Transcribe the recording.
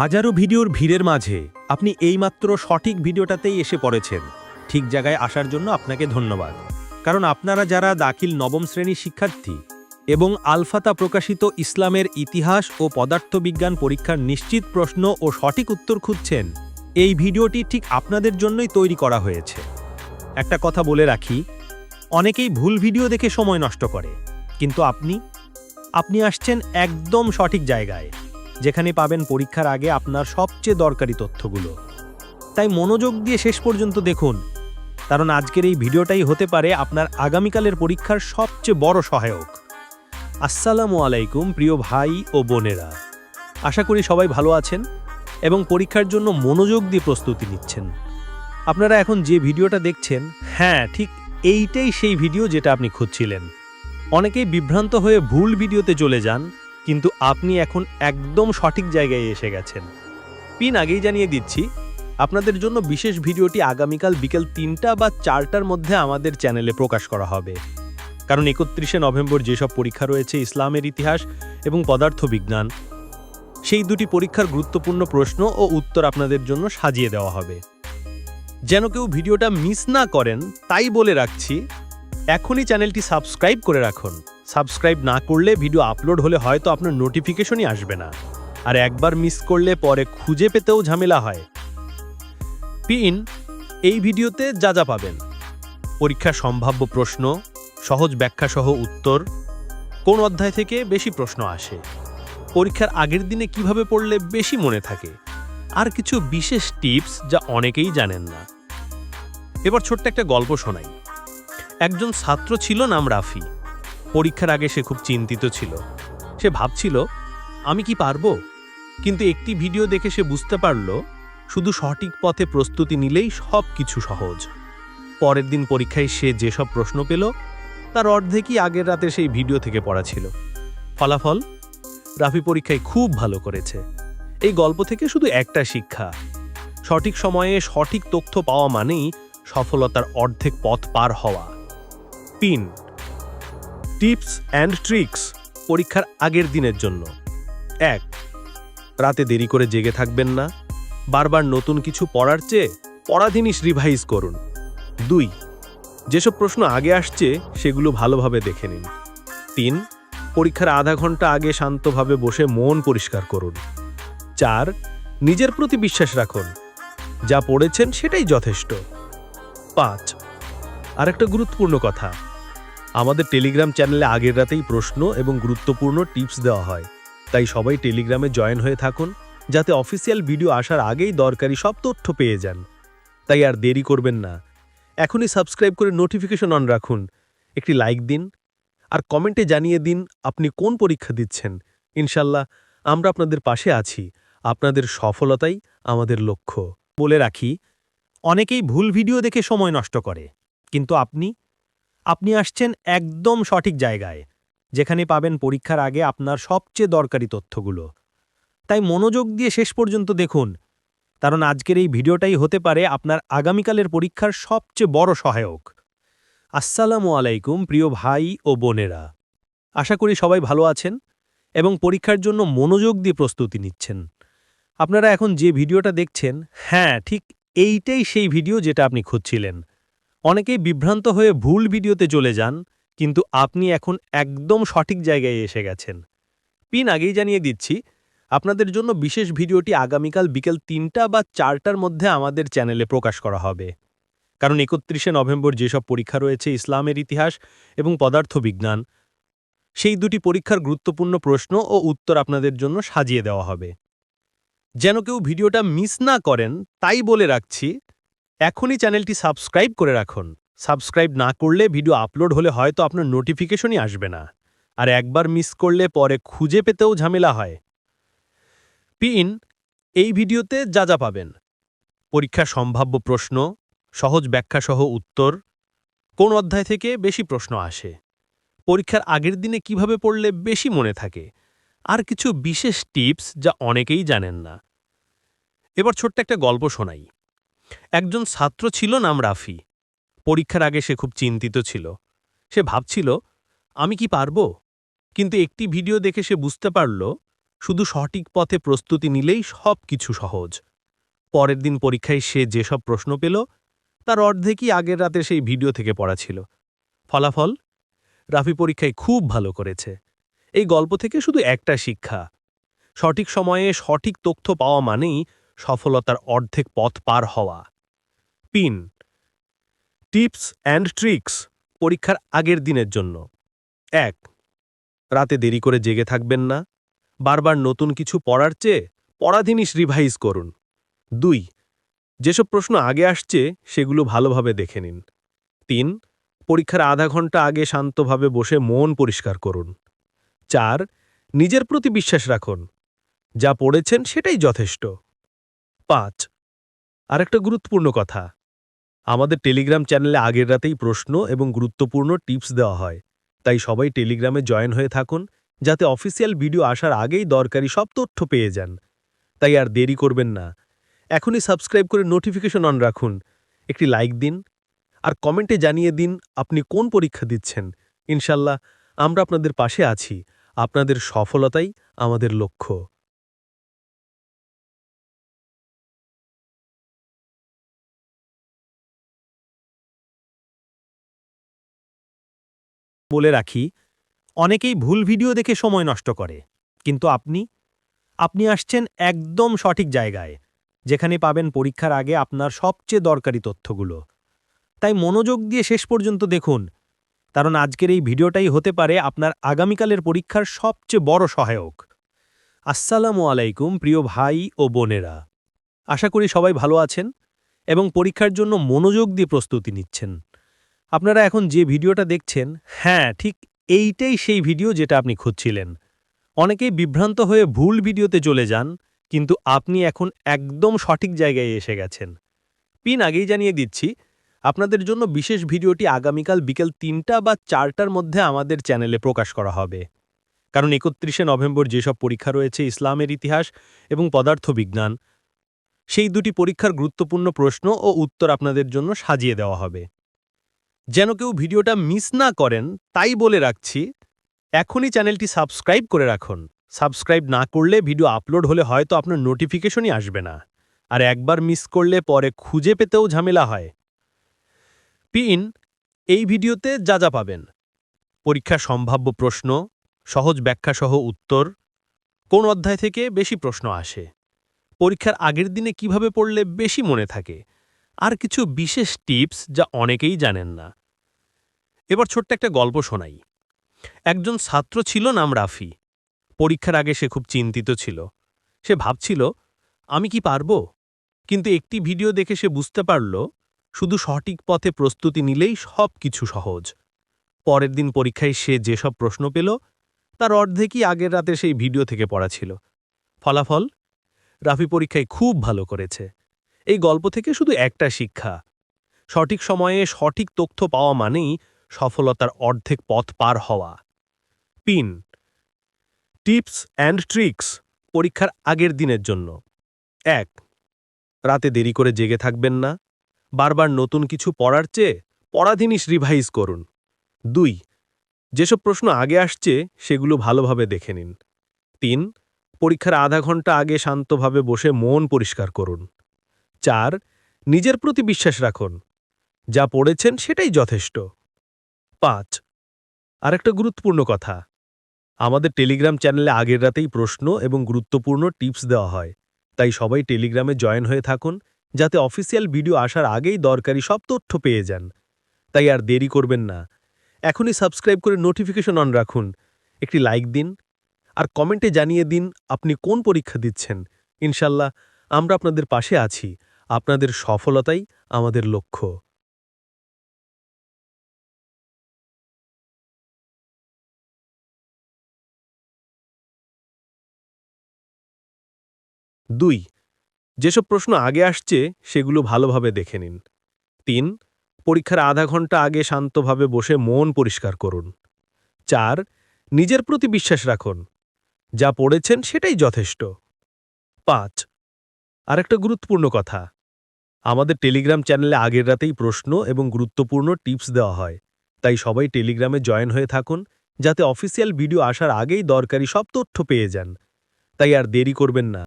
হাজারো ভিডিওর ভিড়ের মাঝে আপনি এইমাত্র সঠিক ভিডিওটাতেই এসে পড়েছেন। ঠিক জায়গায় আসার জন্য আপনাকে ধন্যবাদ। কারণ আপনারা যারা দাখিল নবম শ্রেণির শিক্ষার্থী এবং আলফাতা প্রকাশিত ইসলামের ইতিহাস ও পদার্থবিজ্ঞান পরীক্ষার নিশ্চিত প্রশ্ন ও সঠিক উত্তর খুঁজছেন, এই ভিডিওটি ঠিক আপনাদের জন্যই তৈরি করা হয়েছে। একটা কথা বলে রাখি, অনেকেই ভুল ভিডিও দেখে সময় নষ্ট করে, কিন্তু আপনি আপনি আসছেন একদম সঠিক জায়গায়। যেখানে পাবেন পরীক্ষার আগে আপনার সবচেয়ে দরকারি তথ্যগুলো। তাই মনোযোগ দিয়ে শেষ পর্যন্ত দেখুন, কারণ আজকের এই ভিডিওটাই হতে পারে আপনার আগামীকালের পরীক্ষার সবচেয়ে বড় সহায়ক। আসসালামু আলাইকুম, প্রিয় ভাই ও বোনেরা। আশা করি সবাই ভালো আছেন এবং পরীক্ষার জন্য মনোযোগ দিয়ে প্রস্তুতি নিচ্ছেন। আপনারা এখন যে ভিডিওটা দেখছেন হ্যাঁ ঠিক এইটাই সেই ভিডিও যেটা আপনি খুঁজছিলেন। অনেকেই বিভ্রান্ত হয়ে ভুল ভিডিওতে চলে যান কিন্তু আপনি এখন একদম সঠিক জায়গায় এসে গেছেন। পিন আগেই জানিয়ে দিচ্ছি, আপনাদের জন্য বিশেষ ভিডিওটি আগামীকাল বিকেল তিনটা বা চারটার মধ্যে আমাদের চ্যানেলে প্রকাশ করা হবে। কারণ একত্রিশে নভেম্বর যেসব পরীক্ষা রয়েছে, ইসলামের ইতিহাস এবং পদার্থবিজ্ঞান, সেই দুটি পরীক্ষার গুরুত্বপূর্ণ প্রশ্ন ও উত্তর আপনাদের জন্য সাজিয়ে দেওয়া হবে। যেন কেউ ভিডিওটা মিস না করেন, তাই বলে রাখছি, এখনই চ্যানেলটি সাবস্ক্রাইব করে রাখুন। সাবস্ক্রাইব না করলে ভিডিও আপলোড হলে হয়তো আপনার নোটিফিকেশনই আসবে না। আর একবার মিস করলে পরে খুঁজে পেতেও ঝামেলা হয়। পিন, এই ভিডিওতে যা যা পাবেন। পরীক্ষার সম্ভাব্য প্রশ্ন, সহজ ব্যাখ্যাসহ উত্তর, কোন অধ্যায় থেকে বেশি প্রশ্ন আসে, পরীক্ষার আগের দিনে কীভাবে পড়লে বেশি মনে থাকে, আর কিছু বিশেষ টিপস যা অনেকেই জানেন না। এবার ছোট্ট একটা গল্প শোনাই। একজন ছাত্র ছিল নাম রাফি। পরীক্ষার আগে সে খুব চিন্তিত ছিল। সে ভাবছিল, আমি কি পারব? কিন্তু একটি ভিডিও দেখে সে বুঝতে পারল, শুধু সঠিক পথে প্রস্তুতি নিলেই সব কিছু সহজ। পরের দিন পরীক্ষায় সে যেসব প্রশ্ন পেল, তার অর্ধেকই আগের রাতে সেই ভিডিও থেকে পড়া ছিল। ফলাফল? রাফি পরীক্ষায় খুব ভালো করেছে। এই গল্প থেকে শুধু একটা শিক্ষা। সঠিক সময়ে সঠিক তথ্য পাওয়া মানেই সফলতার অর্ধেক পথ পার হওয়া। পিন টিপস অ্যান্ড ট্রিক্স পরীক্ষার আগের দিনের জন্য। এক, রাতে দেরি করে জেগে থাকবেন না। বারবার নতুন কিছু পড়ার চেয়ে পড়া রিভাইজ করুন। দুই, যেসব প্রশ্ন আগে আসছে সেগুলো ভালোভাবে দেখে নিন। তিন, পরীক্ষার আধা ঘণ্টা আগে শান্তভাবে বসে মন পরিষ্কার করুন। চার, নিজের প্রতি বিশ্বাস রাখুন। যা পড়েছেন সেটাই যথেষ্ট। পাঁচ, আরেকটা গুরুত্বপূর্ণ কথা। আমাদের টেলিগ্রাম চ্যানেলে আগের রাতেই প্রশ্ন এবং গুরুত্বপূর্ণ টিপস দেওয়া হয়। তাই সবাই টেলিগ্রামে জয়েন হয়ে থাকুন, যাতে অফিসিয়াল ভিডিও আসার আগেই দরকারি সব তথ্য পেয়ে যান। তাই আর দেরি করবেন না। এখনই সাবস্ক্রাইব করে নোটিফিকেশন অন রাখুন। একটি লাইক দিন, আর কমেন্টে জানিয়ে দিন আপনি কোন পরীক্ষা দিচ্ছেন। ইনশাল্লাহ, আমরা আপনাদের পাশে আছি। আপনাদের সফলতাই আমাদের লক্ষ্য। বলে রাখি, অনেকেই ভুল ভিডিও দেখে সময় নষ্ট করে। কিন্তু আপনি আপনি আসছেন একদম সঠিক জায়গায় যেখানে পাবেন পরীক্ষার আগে আপনার সবচেয়ে দরকারি তথ্যগুলো। তাই মনোযোগ দিয়ে শেষ পর্যন্ত দেখুন, কারণ আজকের এই ভিডিওটাই হতে পারে আপনার আগামীকালের পরীক্ষার সবচেয়ে বড় সহায়ক। আসসালামু আলাইকুম, প্রিয় ভাই ও বোনেরা। আশা করি সবাই ভালো আছেন এবং পরীক্ষার জন্য মনোযোগ দিয়ে প্রস্তুতি নিচ্ছেন। আপনারা এখন যে ভিডিওটা দেখছেন হ্যাঁ ঠিক এইটাই সেই ভিডিও যেটা আপনি খুঁজছিলেন। অনেকেই বিভ্রান্ত হয়ে ভুল ভিডিওতে চলে যান, কিন্তু আপনি এখন একদম সঠিক জায়গায় এসে গেছেন। পিন আগেই জানিয়ে দিচ্ছি, আপনাদের জন্য বিশেষ ভিডিওটি আগামীকাল বিকেল তিনটা বা চারটার মধ্যে আমাদের চ্যানেলে প্রকাশ করা হবে। কারণ একত্রিশে নভেম্বর যেসব পরীক্ষা রয়েছে, ইসলামের ইতিহাস এবং পদার্থবিজ্ঞান, সেই দুটি পরীক্ষার গুরুত্বপূর্ণ প্রশ্ন ও উত্তর আপনাদের জন্য সাজিয়ে দেওয়া হবে। যেন কেউ ভিডিওটা মিস না করেন, তাই বলে রাখছি এখনই চ্যানেলটি সাবস্ক্রাইব করে রাখুন। সাবস্ক্রাইব না করলে ভিডিও আপলোড হলে হয়তো আপনার নোটিফিকেশনই আসবে না। আর একবার মিস করলে পরে খুঁজে পেতেও ঝামেলা হয়। পিন, এই ভিডিওতে যা যা পাবেন। পরীক্ষার সম্ভাব্য প্রশ্ন, সহজ ব্যাখ্যাসহ উত্তর, কোন অধ্যায় থেকে বেশি প্রশ্ন আসে, পরীক্ষার আগের দিনে কীভাবে পড়লে বেশি মনে থাকে, আর কিছু বিশেষ টিপস যা অনেকেই জানেন না। এবার ছোট্ট একটা গল্প শোনাই। একজন ছাত্র ছিল নাম রাফি। পরীক্ষার আগে সে খুব চিন্তিত ছিল। সে ভাবছিল, আমি কি পারব? কিন্তু একটি ভিডিও দেখে সে বুঝতে পারল, শুধু সঠিক পথে প্রস্তুতি নিলেই সব কিছু সহজ। পরের দিন পরীক্ষায় সে যেসব প্রশ্ন পেল, তার অর্ধেকই আগের রাতে সেই ভিডিও থেকে পড়া ছিল। ফলাফল? রাফি পরীক্ষায় খুব ভালো করেছে। এই গল্প থেকে শুধু একটা শিক্ষা। সঠিক সময়ে সঠিক তথ্য পাওয়া মানেই সফলতার অর্ধেক পথ পার হওয়া। পিন টিপস অ্যান্ড ট্রিক্স পরীক্ষার আগের দিনের জন্য। এক, রাতে দেরি করে জেগে থাকবেন না। বারবার নতুন কিছু পড়ার চেয়ে পড়া জিনিস রিভাইজ করুন। দুই, যেসব প্রশ্ন আগে আসছে সেগুলো ভালোভাবে দেখে নিন। তিন, পরীক্ষার আধা ঘণ্টা আগে শান্তভাবে বসে মন পরিষ্কার করুন। চার, নিজের প্রতি বিশ্বাস রাখুন। যা পড়েছেন সেটাই যথেষ্ট। পাঁচ। আরেকটা গুরুত্বপূর্ণ কথা। আমাদের টেলিগ্রাম চ্যানেলে আগের রাতেই প্রশ্ন এবং গুরুত্বপূর্ণ টিপস দেওয়া হয়। তাই সবাই টেলিগ্রামে জয়েন হয়ে থাকুন, যাতে অফিসিয়াল ভিডিও আসার আগেই দরকারি সব তথ্য পেয়ে যান। তাই আর দেরি করবেন না। এখনই সাবস্ক্রাইব করে নোটিফিকেশন অন রাখুন। একটি লাইক দিন আর কমেন্টে জানিয়ে দিন আপনি কোন পরীক্ষা দিচ্ছেন। ইনশাল্লাহ আমরা আপনাদের পাশে আছি। আপনাদের সফলতাই আমাদের লক্ষ্য। বলে রাখি, অনেকেই ভুল ভিডিও দেখে সময় নষ্ট করে। কিন্তু আপনি আপনি আসছেন একদম সঠিক জায়গায়, যেখানে পাবেন পরীক্ষার আগে আপনার সবচেয়ে দরকারি তথ্যগুলো। তাই মনোযোগ দিয়ে শেষ পর্যন্ত দেখুন, কারণ আজকের এই ভিডিওটাই হতে পারে আপনার আগামীকালের পরীক্ষার সবচেয়ে বড় সহায়ক। আসসালামু আলাইকুম, প্রিয় ভাই ও বোনেরা। আশা করি সবাই ভালো আছেন এবং পরীক্ষার জন্য মনোযোগ দিয়ে প্রস্তুতি নিচ্ছেন। আপনারা এখন যে ভিডিওটা দেখছেন হ্যাঁ ঠিক এইটাই সেই ভিডিও যেটা আপনি খুঁজছিলেন। অনেকেই বিভ্রান্ত হয়ে ভুল ভিডিওতে চলে যান, কিন্তু আপনি এখন একদম সঠিক জায়গায় এসে গেছেন। পিন আগেই জানিয়ে দিচ্ছি, আপনাদের জন্য বিশেষ ভিডিওটি আগামীকাল বিকেল তিনটা বা চারটার মধ্যে আমাদের চ্যানেলে প্রকাশ করা হবে। কারণ একত্রিশে নভেম্বর যেসব পরীক্ষা রয়েছে, ইসলামের ইতিহাস এবং পদার্থবিজ্ঞান, সেই দুটি পরীক্ষার গুরুত্বপূর্ণ প্রশ্ন ও উত্তর আপনাদের জন্য সাজিয়ে দেওয়া হবে। যেন কেউ ভিডিওটা মিস না করেন, তাই বলে রাখছি, এখনই চ্যানেলটি সাবস্ক্রাইব করে রাখুন। সাবস্ক্রাইব না করলে ভিডিও আপলোড হলে হয়তো আপনার নোটিফিকেশনই আসবে না। আর একবার মিস করলে পরে খুঁজে পেতেও ঝামেলা হয়। পিন, এই ভিডিওতে যা যা পাবেন। পরীক্ষা সম্ভাব্য প্রশ্ন, সহজ ব্যাখ্যাসহ উত্তর, কোন অধ্যায় থেকে বেশি প্রশ্ন আসে, পরীক্ষার আগের দিনে কীভাবে পড়লে বেশি মনে থাকে আর কিছু বিশেষ টিপস যা অনেকেই জানেন না। এবার ছোট্ট একটা গল্প শোনাই। একজন ছাত্র ছিল নাম রাফি। পরীক্ষার আগে সে খুব চিন্তিত ছিল। সে ভাবছিল, আমি কি পারব? কিন্তু একটি ভিডিও দেখে সে বুঝতে পারল, শুধু সঠিক পথে প্রস্তুতি নিলেই সব কিছু সহজ। পরের দিন পরীক্ষায় সে যেসব প্রশ্ন পেল, তার অর্ধেকই আগের রাতে সেই ভিডিও থেকে পড়া ছিল। ফলাফল? রাফি পরীক্ষায় খুব ভালো করেছে। এই গল্প থেকে শুধু একটা শিক্ষা। সঠিক সময়ে সঠিক তথ্য পাওয়া মানেই সফলতার অর্ধেক পথ পার হওয়া। পিন, টিপস অ্যান্ড ট্রিক্স পরীক্ষার আগের দিনের জন্য। এক, রাতে দেরি করে জেগে থাকবেন না। বারবার নতুন কিছু পড়ার চেয়ে পড়া জিনিস রিভাইজ করুন। দুই, যেসব প্রশ্ন আগে আসছে সেগুলো ভালোভাবে দেখে নিন। তিন, পরীক্ষার আধা ঘণ্টা আগে শান্তভাবে বসে মন পরিষ্কার করুন। চার, নিজের প্রতি বিশ্বাস রাখুন। যা পড়েছেন সেটাই যথেষ্ট। পাঁচ, আরেকটা গুরুত্বপূর্ণ কথা। আমাদের টেলিগ্রাম চ্যানেলে আগের রাতেই প্রশ্ন এবং গুরুত্বপূর্ণ টিপস দেওয়া হয়। তাই সবাই টেলিগ্রামে জয়েন হয়ে থাকুন, যাতে অফিসিয়াল ভিডিও আসার আগেই দরকারি সব তথ্য পেয়ে যান। তাই আর দেরি করবেন না। এখনই সাবস্ক্রাইব করে নোটিফিকেশন অন রাখুন। একটি লাইক দিন আর কমেন্টে জানিয়ে দিন আপনি কোন পরীক্ষা দিচ্ছেন। ইনশাল্লাহ, আমরা আপনাদের পাশে আছি। আপনাদের সফলতাই আমাদের লক্ষ্য। দুই, যেসব প্রশ্ন আগে আসছে, সেগুলো ভালোভাবে দেখে নিন। তিন, পরীক্ষার আধা ঘণ্টা আগে শান্তভাবে বসে মন পরিষ্কার করুন। চার, নিজের প্রতি বিশ্বাস রাখুন। যা পড়েছেন সেটাই যথেষ্ট। পাঁচ, আরেকটা গুরুত্বপূর্ণ কথা। আমাদের টেলিগ্রাম চ্যানেলে আগের রাতেই প্রশ্ন এবং গুরুত্বপূর্ণ টিপস দেওয়া হয়। তাই সবাই টেলিগ্রামে জয়েন হয়ে থাকুন, যাতে অফিসিয়াল ভিডিও আসার আগেই দরকারি সব তথ্য পেয়ে যান। তাই আর দেরি করবেন না।